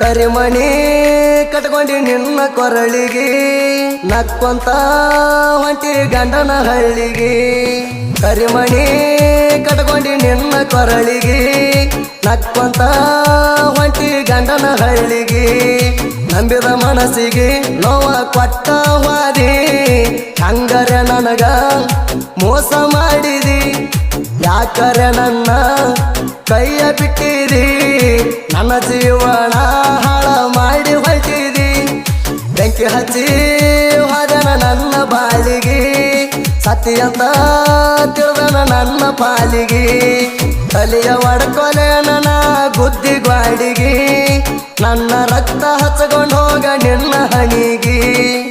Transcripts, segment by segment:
ಕರಿಮಣಿ ಕಟ್ಕೊಂಡಿ ನಿನ್ನ ಕೊರಳಿಗೆ, ನಕ್ಕೊಂತ ಹೊಂಟಿ ಗಂಡನ ಹಳ್ಳಿಗೆ ಕರಿಮಣಿ ಕಟ್ಕೊಂಡಿ ನಿನ್ನ ಕೊರಳಿಗೆ, ನಕ್ಕೊಂತ ಹೊಂಟಿ ಗಂಡನ ಹಳ್ಳಿಗೆ ನಂಬಿದ ಮನಸ್ಸಿಗೆ ನೋವ ಕೊಟ್ಟ ವಾದಿ, ಹಂಗರೆ ನನಗ ಮೋಸ ಮಾಡಿದಿ. ಯಾಕರೆ ನನ್ನ ಕೈಯ ಬಿಟ್ಟಿರಿ ನನ್ನ ಜೀವನ ಹಾಳ ಮಾಡಿ ಹೊಟ್ಟಿದಿ ಬೆಂಕಿ ಹಚ್ಚಿ ಹೋದನ ನನ್ನ ಬಾಳಿಗೆ. ಸತಿಯಂತ ತಿಳಿದನ ನನ್ನ ಪಾಲಿಗೆ. ಕಲಿಯ ಒಡ್ಕೊಲೆ ನನ್ನ ಬುದ್ಧಿ ಗ್ವಾಡಿಗೆ. ನನ್ನ ರಕ್ತ ಹಚ್ಚಕೊಂಡು ಹೋಗ ನಿನ್ನ ಹಣಿಗೆ.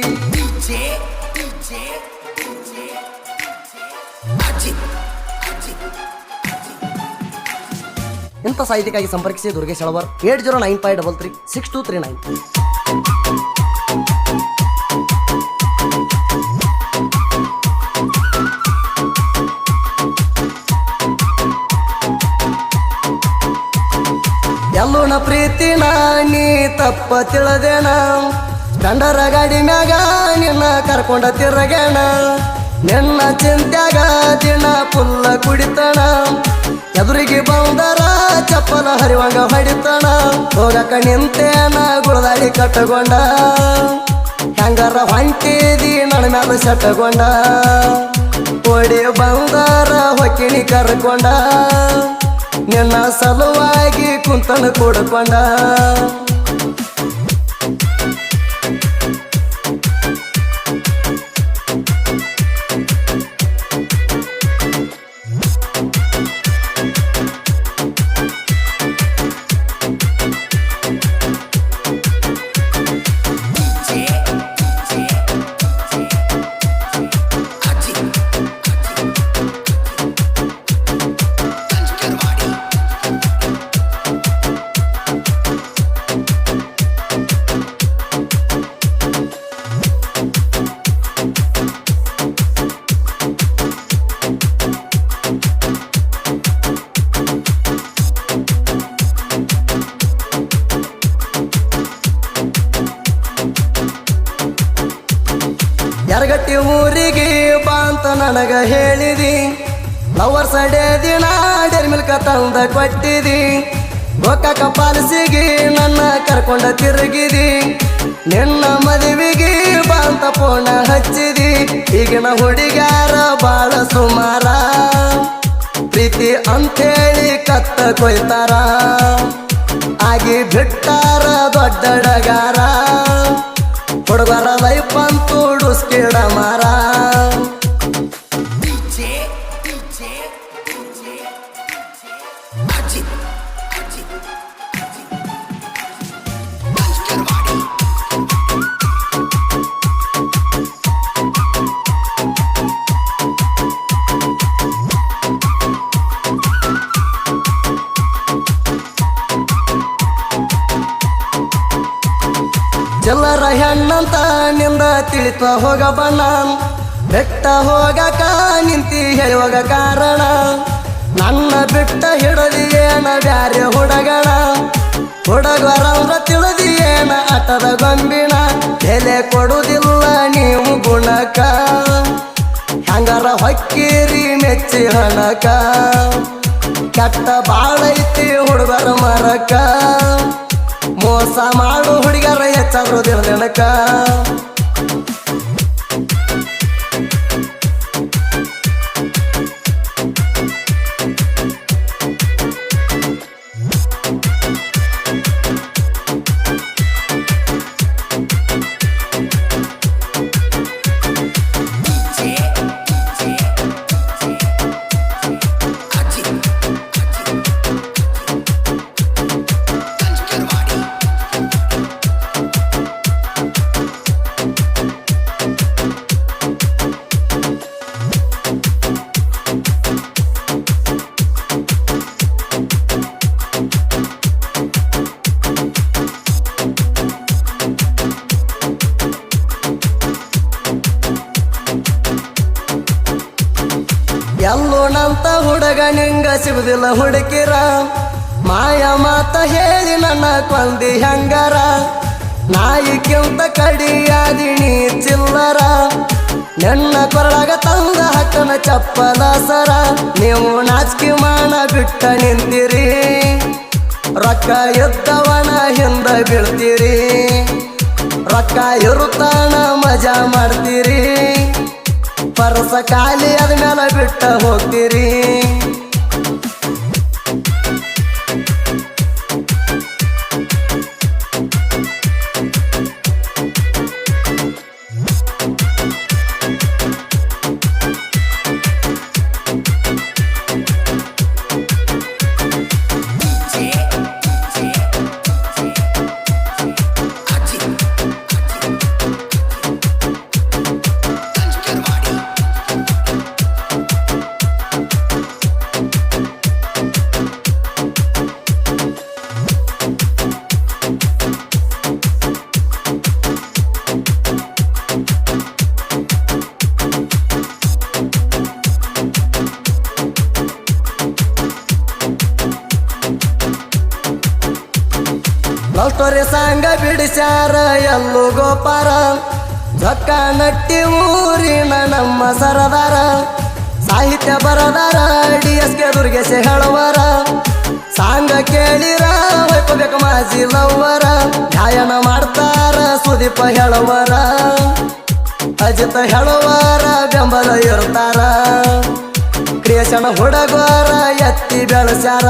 ಸಾಹಿತ್ಯಕ್ಕಾಗಿ ಸಂಪರ್ಕಿಸಿ Durgesh Alavar. Eight zero nine five double three six two three nine. ಎಲ್ಲೋಣ ಪ್ರೀತಿ ನೀ ತಪ್ಪ ತಿಳದೇಣ ಗಂಡರ ಗಾಡಿ ಮ್ಯಾಗ ನಿನ್ನ ಕರ್ಕೊಂಡ ತಿರಗೇಣ ನಿನ್ನ ಚಿಂತ್ಯಾಗ ದಿನ ಪುಲ್ಲ ಕುಡಿತಣ. ಎದುರಿಗೆ ಬಂದರ ಚಪ್ಪಲ ಹರಿವಂಗ ಹೊಡಿತಣ. ಹೋಗಕ ನಿಂತೇನ ಗುಳದಾಡಿ ಕಟ್ಟಗೊಂಡ. ಹೆಂಗಾರ ಹೊಂಟಿದಿ ನನ್ನ ಮ್ಯಾಲ ಸೆಟ್ಟಗೊಂಡ. ಓಡಿ ಬಂದಾರ ಹೊಕ್ಕಿಣಿ ಕರ್ಕೊಂಡ. ನಿನ್ನ ಸಲುವಾಗಿ ಕುಂತನ ಕೂಡ್ಕೊಂಡ. ಯರಗಟ್ಟಿ ಊರಿಗೆ ಬಾಂತ ನನಗ ಹೇಳಿದಿ. ಲವರ್ ಸಡೆ ದಿನ ಡೇರ್ ಮಿಲ್ಕ ತಂದ ಕೊಟ್ಟಿದಿ. ಗೋಕಾಕ ಪಾಲಿಸಿಗಿ ನನ್ನ ಕರ್ಕೊಂಡ ತಿರುಗಿದಿ. ನಿನ್ನ ಮದುವೆಗೆ ಬಾಂತ ಪೋಣ ಹಚ್ಚಿದಿ. ಈಗಿನ ಹುಡುಗ್ಯಾರ ಬಾಳ ಸುಮಾರ. ಪ್ರೀತಿ ಅಂಥೇಳಿ ಕತ್ತ ಕೊಯ್ತಾರ. ಆಗಿ ಬಿಟ್ಟಾರ ದೊಡ್ಡಡಗಾರ ಡುಸ್ಕಿಡ ಮಾರ ಚಿಲ್ಲರ ಹೆಣ್ಣಂತ ನಿಂದ ತಿಳಿತ ಹೋಗ ಬಣ್ಣ ಬೆಟ್ಟ ಹೋಗಕ ನಿಂತಿ ಹೇಳುವಾಗ ಕಾರಣ. ನನ್ನ ಬಿಟ್ಟ ಏನ ಬ್ಯಾರೆ ಹುಡಗಣ. ತಿಳಿದಿ ಏನ ಆಟದ ಗೊಂಬಿಣ. ಎಲೆ ಕೊಡುವುದಿಲ್ಲ ನೀವು ಗುಣಕ. ಹಂಗಾರ ಹೊಕ್ಕಿರಿ ಮೆಚ್ಚಿ ಹಣಕ. ಕೆಟ್ಟ ಬಾಳೈತಿ ಹುಡುಗರ ಮರಕ. ಮೋಸ ಮಾಡು ಹುಡುಗರ ಹೆಚ್ಚಾದ್ರು ದಿನಕ ಎಲ್ಲೋಣಂತ ಹುಡುಗ ನಿಂಗ ಸಿಗುದಿಲ್ಲ ಹುಡುಕಿರ. ಮಾಯ ಮಾತ ಹೇಳಿ ನನ್ನ ಕೊಂದಿ ಹೆಂಗರ. ನಾಯಿಕಿಂತ ಕಡಿಯಾದಿ ನೀ ಚಿಲ್ಲರ. ನನ್ನ ಕೊರಳಗ ತಂದ ಹಕ್ಕನ ಚಪ್ಪಲ ಸರ. ನೀವು ನಾಚಿಕೆ ಮಾಡ ಬಿಟ್ಟ ನಿಂತಿರಿ. ರೊಕ್ಕ ಎದ್ದವನ ಹಿಂದ ಬೀಳ್ತೀರಿ. ರೊಕ್ಕ ಇರುತ್ತಾನ ಮಜಾ ಮಾಡ್ತೀರಿ. ಪರಸ ಖಾಲಿ ಆದ್ಮೇಲೆ ಬಿಟ್ಟ ಹೋಗ್ತೀರಿ. ಸ್ಟೋರಿ ಸಾಂಗ ಬಿಡಿಸ್ಯಾರ ಎಲ್ಲೂ ಗೋಪಾರ. ಜಕ್ಕ ನಟ್ಟಿ ಊರಿನ ನಮ್ಮ ಸರದಾರ. ಸಾಹಿತ್ಯ ಬರದಾರ ಡಿ ಎಸ್ ಕೆ. ದುರ್ಗೇಶ ಹೇಳುವರ. ಸಾಂಗ ಕೇಳಿರ ಹೊಯ್ಕೋಬೇಕು ಮಾಜಿ ಲವ್ವರ. ಗಾಯನ ಮಾಡ್ತಾರ, ಸುದೀಪ ಹೇಳುವರ. ಅಜಿತ ಹೇಳುವರ, ಬೆಂಬಲ ಇರ್ತಾರ. ಕ್ರಿಯೇಷನ್ ಹುಡುಗರ, ಎತ್ತಿ ಬೆಳೆಸ್ಯಾರ.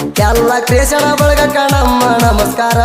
ಎಲ್ಲ ಕ್ರೇಷಣ ಬಳಗಕ್ಕ ನಮ್ಮ ನಮಸ್ಕಾರ.